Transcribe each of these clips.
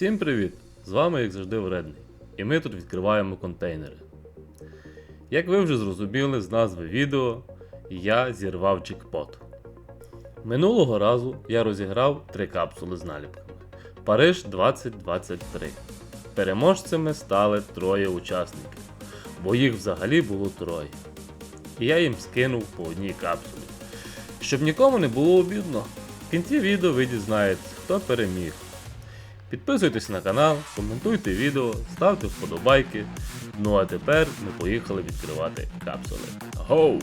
Всім привіт! З вами, як завжди, Вредний. І ми тут відкриваємо контейнери. Як ви вже зрозуміли з назви відео, я зірвав джекпот. Минулого разу я розіграв три капсули з наліпками. Париж 2023. Переможцями стали троє учасників, бо їх взагалі було троє. І я їм скинув по одній капсулі. Щоб нікому не було обідно, в кінці відео ви дізнаєтесь, хто переміг. Підписуйтесь на канал, коментуйте відео, ставте вподобайки. Ну а тепер ми поїхали відкривати капсули. Гоу!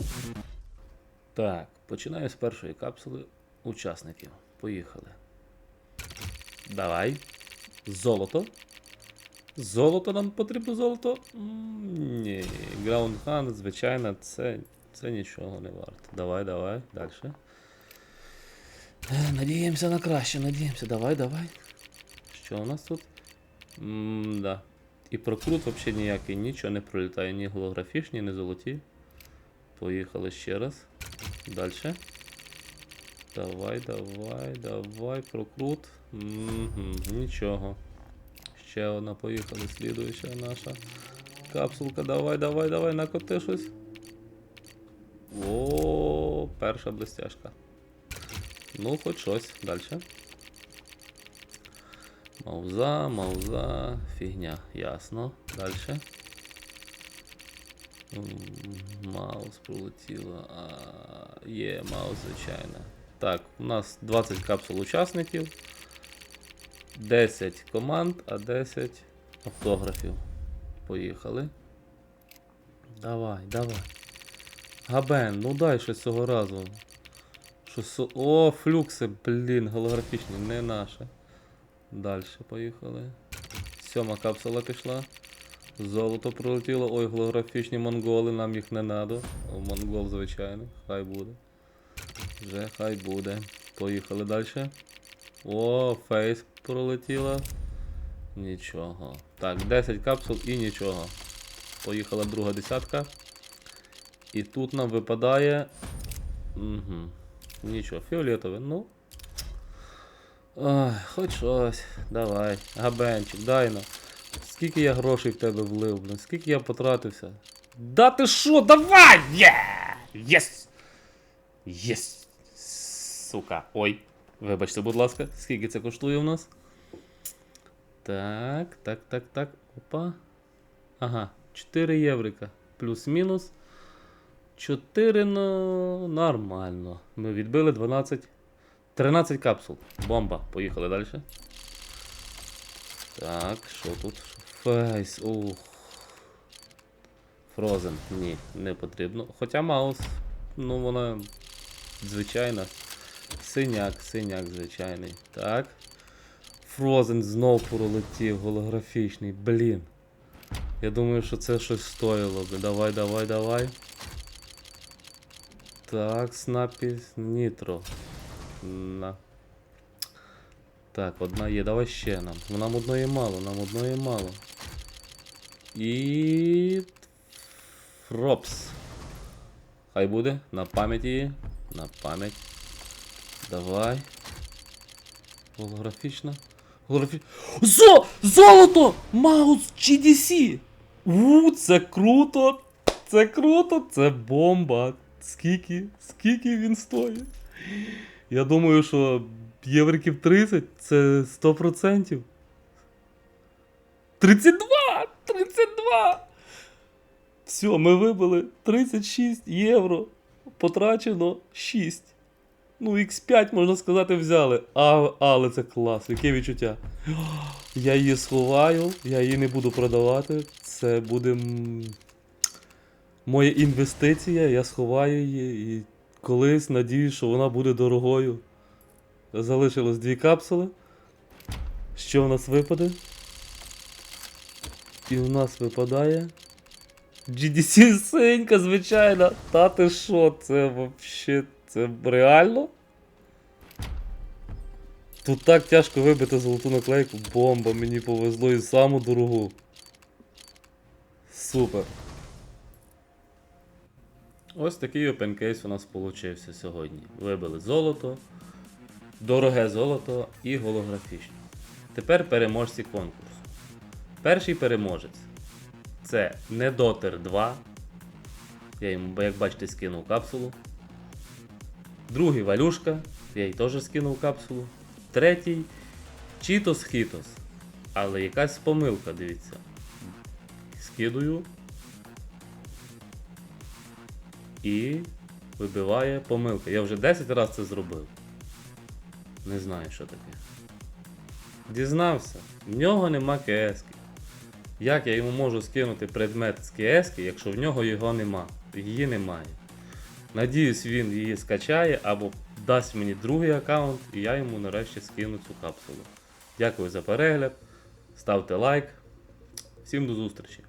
Так, починаю з першої капсули учасників. Поїхали. Давай. Золото. Золото нам потрібно золото? Ні. Hunt, звичайно, це, це нічого не варто. Давай, давай, далі. Надіємося на краще, надіємося. Давай, давай. Що у нас тут? м да. І прокрут взагалі ніякий, нічого не пролітає, ні голографічні, ні золоті. Поїхали ще раз. Далі. Давай, давай, давай, прокрут. Угу, нічого. Ще одна поїхала, слідуюча наша. Капсулка, давай, давай, давай, накоти щось. О, перша блестяшка. Ну, хоч щось. Далі. Мауза, мауза, фігня, ясно. Далі. Маус пролетіло. А, є маус, звичайно. Так, у нас 20 капсул учасників. 10 команд, а 10 автографів. Поїхали. Давай, давай. Габен, ну дай щось цього разу. Щось... О, флюкси, блін, голографічні, не наше. Далі поїхали. Сьома капсула пішла. Золото прилетіло. Ой, голографічні монголи, нам їх не надо. Монгол, звичайно, хай буде. Вже хай буде. Поїхали далі. О, фейс пролетіла. Нічого. Так, 10 капсул і нічого. Поїхала друга десятка. І тут нам випадає. Угу. Нічого, фіолетове, ну. Ой, хоч щось. Давай. Габенчик, дай ну. Скільки я грошей в тебе влив, блин, скільки я потратився. Да ти що, давай! Є! Єс! Єс! Сука. Ой. Вибачте, будь ласка, скільки це коштує у нас? Так, так, так, так. Опа. Ага, 4 єврика. Плюс-мінус. 4 ну, нормально. Ми відбили 12. 13 капсул. Бомба. Поїхали далі. Так, що тут? Фейс. Ух. Фрозен. Ні, не потрібно. Хоча маус. Ну, вона звичайна. Синяк, синяк звичайний. Так. Фрозен знов пролетів, голографічний. Блін. Я думаю, що це щось стоїло би. Давай, давай, давай. Так, снапі нітро. На. Так, одна є. Давай ще нам. Ну, Нам одної мало, нам одної мало. І. Фропс. Хай буде. На пам'ять її. На пам'ять. Давай. Голографічна. Голографі... Зо! Золото! Маус GDC! У, це круто! Це круто! Це бомба! Скільки? Скільки він стоїть? Я думаю, що євриків 30 це 100%. 32! 32! Все, ми вибили 36 євро. Потрачено 6. Ну, X5, можна сказати, взяли. А, але це клас, яке відчуття. Я її сховаю, я її не буду продавати. Це буде моя інвестиція, я сховаю її і колись надіюсь, що вона буде дорогою. Залишилось дві капсули. Що в нас випаде? І у нас випадає. GDC синька, звичайно. Та ти що, це вообще. Це реально? Тут так тяжко вибити золоту наклейку. Бомба, мені повезло і саму дорогу. Супер. Ось такий опенкейс у нас получився сьогодні. Вибили золото, дороге золото і голографічне. тепер переможці конкурсу. Перший переможець це Недотер 2. Я йому, як бачите, скинув капсулу. Другий Валюшка, я їй теж скинув капсулу. Третій Чітос Хітос. Але якась помилка, дивіться. Скидую. І вибиває помилка. Я вже 10 разів це зробив. Не знаю, що таке. Дізнався, в нього нема КСки. Як я йому можу скинути предмет з КСки, якщо в нього його нема? Її немає. Надіюсь, він її скачає або дасть мені другий аккаунт, і я йому нарешті скину цю капсулу. Дякую за перегляд. Ставте лайк. Всім до зустрічі!